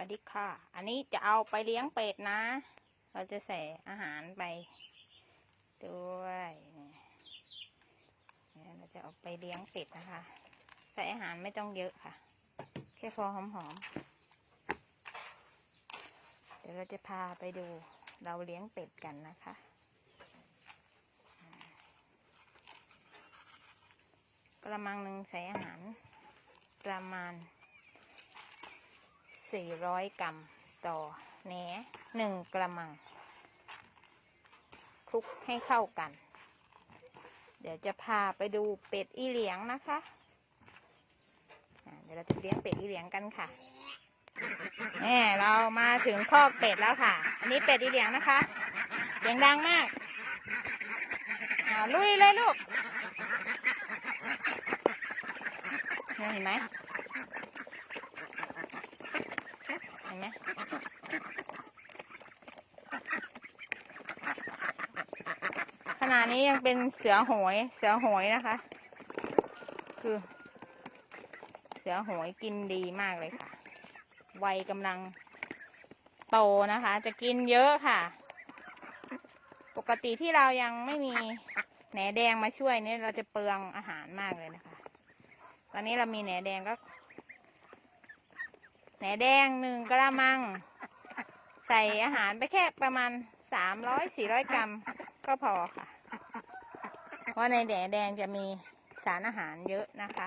วัสดีค่ะ อันนี้จะเอาไปเลี้ยงเป็ดนะ เราจะใส่อาหารไปด้วยเนี่ยเราจะเอาไปเลี้ยงเป็ดนะคะ ใส่อาหารไม่ต้องเยอะค่ะ แค่พอหอมๆ เดี๋ยวเราจะพาไปดูเราเลี้ยงเป็ดกันนะคะกระมังหนึ่งใส่อาหารประมาณ 400 กรัมต่อแหนหนึ่งกระมัง คลุกให้เข้ากัน เดี๋ยวจะพาไปดูเป็ดอีเหลียงนะคะเดี๋ยวเราจะเลี้ยงเป็ดอีเหลียงกันค่ะแน่เรามาถึงคอกเป็ดแล้วค่ะ อันนี้เป็ดอีเหลียงนะคะเสียงดังมากลุยเลยลูกเห็นไหม เห็น ไหมขณะนี้ยังเป็นเสือโหยเสือโหยนะคะ คือ เสือโหยกินดีมากเลยค่ะ วัยกำลังโตนะคะ จะกินเยอะค่ะ ปกติที่เรายังไม่มีแหนแดงมาช่วยเนี่ยเราจะเปลืองอาหารมากเลยนะคะ ตอนนี้เรามีแหนแดงก็ แหนแดงหนึ่งกระมัง ใส่อาหารไปแค่ประมาณสามร้อยสี่ร้อยกรัมก็พอค่ะ เพราะในแหนแดงจะมีสารอาหารเยอะนะคะ